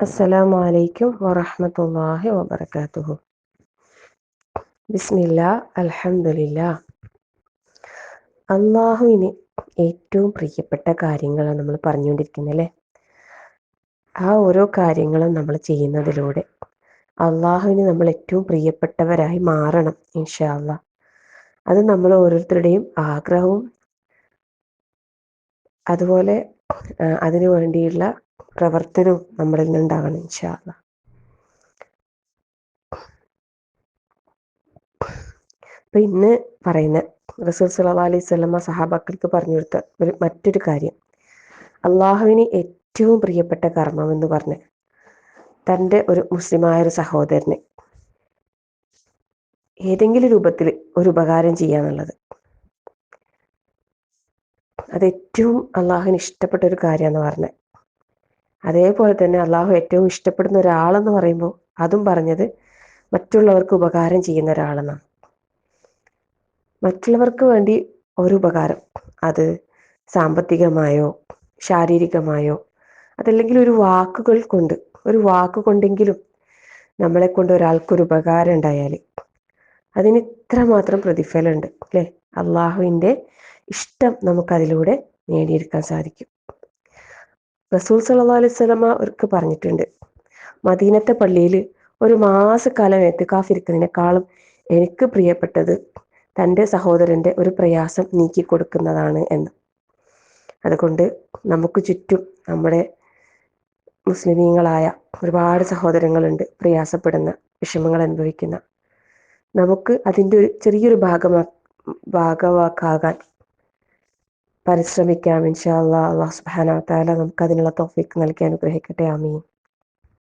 അസ്സലാമു അലൈക്കും വറഹമത്തല്ലാഹി വബർക്കാത്തുഹു ബിസ്മില്ല അൽഹമില്ല അള്ളാഹുവിന് ഏറ്റവും പ്രിയപ്പെട്ട കാര്യങ്ങളാണ് നമ്മൾ പറഞ്ഞുകൊണ്ടിരിക്കുന്നത് അല്ലേ? ആ ഓരോ കാര്യങ്ങളും നമ്മൾ ചെയ്യുന്നതിലൂടെ അള്ളാഹുവിന് നമ്മൾ ഏറ്റവും പ്രിയപ്പെട്ടവരായി മാറണം ഇൻഷാ അത് നമ്മൾ ഓരോരുത്തരുടെയും ആഗ്രഹവും അതുപോലെ അതിനു വേണ്ടിയുള്ള പ്രവർത്തനവും നമ്മളിൽ നിന്നുണ്ടാകണം ഇൻഷാ അള്ളാ അപ്പൊ ഇന്ന് പറയുന്ന റസൂൽ സുല്ലാ അലൈഹി സ്വലമ സഹാബാക്കൾക്ക് പറഞ്ഞു കൊടുത്ത ഒരു മറ്റൊരു കാര്യം. അള്ളാഹുവിന് ഏറ്റവും പ്രിയപ്പെട്ട കർമ്മം എന്ന് പറഞ്ഞ് തന്റെ ഒരു മുസ്ലിമായ ഒരു സഹോദരന് ഏതെങ്കിലും രൂപത്തിൽ ഒരു ഉപകാരം ചെയ്യാന്നുള്ളത്. അത് ഏറ്റവും അള്ളാഹുവിന് ഇഷ്ടപ്പെട്ട ഒരു കാര്യമെന്ന് പറഞ്ഞത് അതേപോലെ തന്നെ അള്ളാഹു ഏറ്റവും ഇഷ്ടപ്പെടുന്ന ഒരാളെന്ന് പറയുമ്പോൾ അതും പറഞ്ഞത് മറ്റുള്ളവർക്ക് ഉപകാരം ചെയ്യുന്ന ഒരാളെന്നാണ്. മറ്റുള്ളവർക്ക് വേണ്ടി ഒരു ഉപകാരം. അത് സാമ്പത്തികമായോ ശാരീരികമായോ അതല്ലെങ്കിൽ ഒരു വാക്കുകൾ കൊണ്ട് ഒരു വാക്ക് കൊണ്ടെങ്കിലും നമ്മളെ കൊണ്ട് ഒരാൾക്കൊരു ഉപകാരം ഉണ്ടായാൽ അതിന് ഇത്രമാത്രം പ്രതിഫലമുണ്ട് അല്ലേ? അള്ളാഹുവിന്റെ ഇഷ്ടം നമുക്കതിലൂടെ നേടിയെടുക്കാൻ സാധിക്കും. റസൂൽ സല്ലാ അലൈഹി വസല്ലമ അവർക്ക് പറഞ്ഞിട്ടുണ്ട് മദീനത്തെ പള്ളിയിൽ ഒരു മാസക്കാലം എത്തിക്കാഫിരിക്കുന്നതിനേക്കാളും എനിക്ക് പ്രിയപ്പെട്ടത് തന്റെ സഹോദരന്റെ ഒരു പ്രയാസം നീക്കി കൊടുക്കുന്നതാണ് എന്ന്. അതുകൊണ്ട് നമുക്ക് ചുറ്റും നമ്മുടെ മുസ്ലിമീങ്ങളായ ഒരുപാട് സഹോദരങ്ങളുണ്ട് പ്രയാസപ്പെടുന്ന വിഷമങ്ങൾ അനുഭവിക്കുന്ന. നമുക്ക് അതിന്റെ ഒരു ചെറിയൊരു ഭാഗമാ ഭാഗവാക്കാകാൻ പരിശ്രമിക്കാം ഇൻഷാ അള്ളാഹ് അള്ളാഹു സുബ്ഹാനഹു താല നമുക്ക് അതിനുള്ള തോഫിക്ക് നൽകി അനുഗ്രഹിക്കട്ടെ. ആമീൻ.